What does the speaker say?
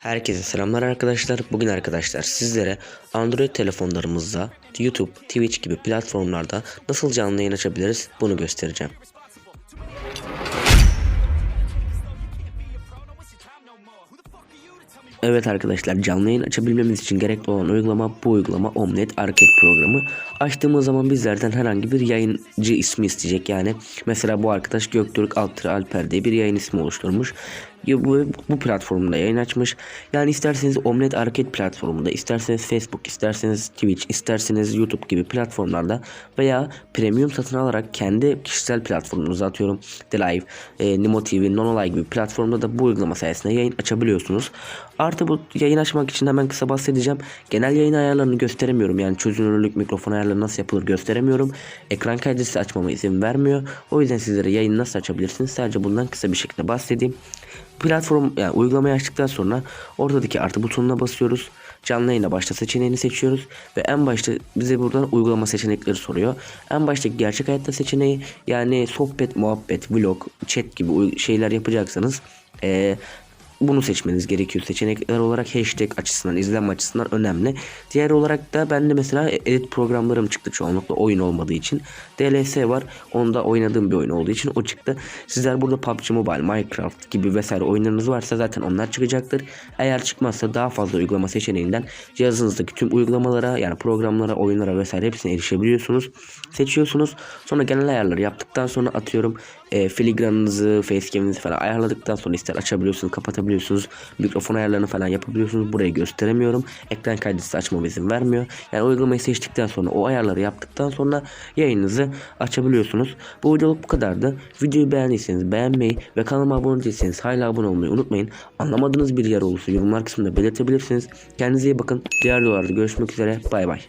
Herkese selamlar arkadaşlar. Bugün arkadaşlar sizlere Android telefonlarımızda YouTube, Twitch gibi platformlarda nasıl canlı yayın açabiliriz bunu göstereceğim. Evet arkadaşlar canlı yayın açabilmemiz için gerekli olan uygulama bu uygulama Omnet Arcade programı. Açtığımız zaman bizlerden herhangi bir yayıncı ismi isteyecek. Yani mesela bu arkadaş Göktürk Altıra Alper diye bir yayın ismi oluşturmuş. Bu, bu platformda yayın açmış. Yani isterseniz Omnet Arcade platformunda, isterseniz Facebook, isterseniz Twitch, isterseniz YouTube gibi platformlarda veya premium satın alarak kendi kişisel platformunuza atıyorum The Live, e, Nimo TV, Nonolay gibi platformda da bu uygulama sayesinde yayın açabiliyorsunuz. Artı bu yayın açmak için hemen kısa bahsedeceğim. Genel yayın ayarlarını gösteremiyorum. Yani çözünürlük, mikrofon ayarları nasıl yapılır gösteremiyorum. Ekran kaydedicisi açmama izin vermiyor. O yüzden sizlere yayını nasıl açabilirsiniz sadece bundan kısa bir şekilde bahsedeyim. Platform yani uygulamayı açtıktan sonra ortadaki artı butonuna basıyoruz. Canlı yayına başla seçeneğini seçiyoruz ve en başta bize buradan uygulama seçenekleri soruyor. En baştaki gerçek hayatta seçeneği yani sohbet, muhabbet, vlog, chat gibi şeyler yapacaksanız eee bunu seçmeniz gerekiyor. Seçenekler olarak hashtag açısından, izlenme açısından önemli. Diğer olarak da bende mesela edit programlarım çıktı çoğunlukla oyun olmadığı için. DLS var. Onda oynadığım bir oyun olduğu için o çıktı. Sizler burada PUBG Mobile, Minecraft gibi vesaire oyunlarınız varsa zaten onlar çıkacaktır. Eğer çıkmazsa daha fazla uygulama seçeneğinden cihazınızdaki tüm uygulamalara yani programlara, oyunlara vesaire hepsine erişebiliyorsunuz. Seçiyorsunuz. Sonra genel ayarları yaptıktan sonra atıyorum e, filigranınızı, facecam'inizi falan ayarladıktan sonra ister açabiliyorsunuz, kapatabiliyorsunuz. Mikrofon ayarlarını falan yapabiliyorsunuz. Burayı gösteremiyorum. Ekran kaydedicisi açmama izin vermiyor. Yani uygulamayı seçtikten sonra o ayarları yaptıktan sonra yayınınızı açabiliyorsunuz. Bu videoluk bu kadardı. Videoyu beğendiyseniz beğenmeyi ve kanalıma abone değilseniz hala abone olmayı unutmayın. Anlamadığınız bir yer olursa yorumlar kısmında belirtebilirsiniz. Kendinize iyi bakın. Diğer videolarda görüşmek üzere. Bay bay.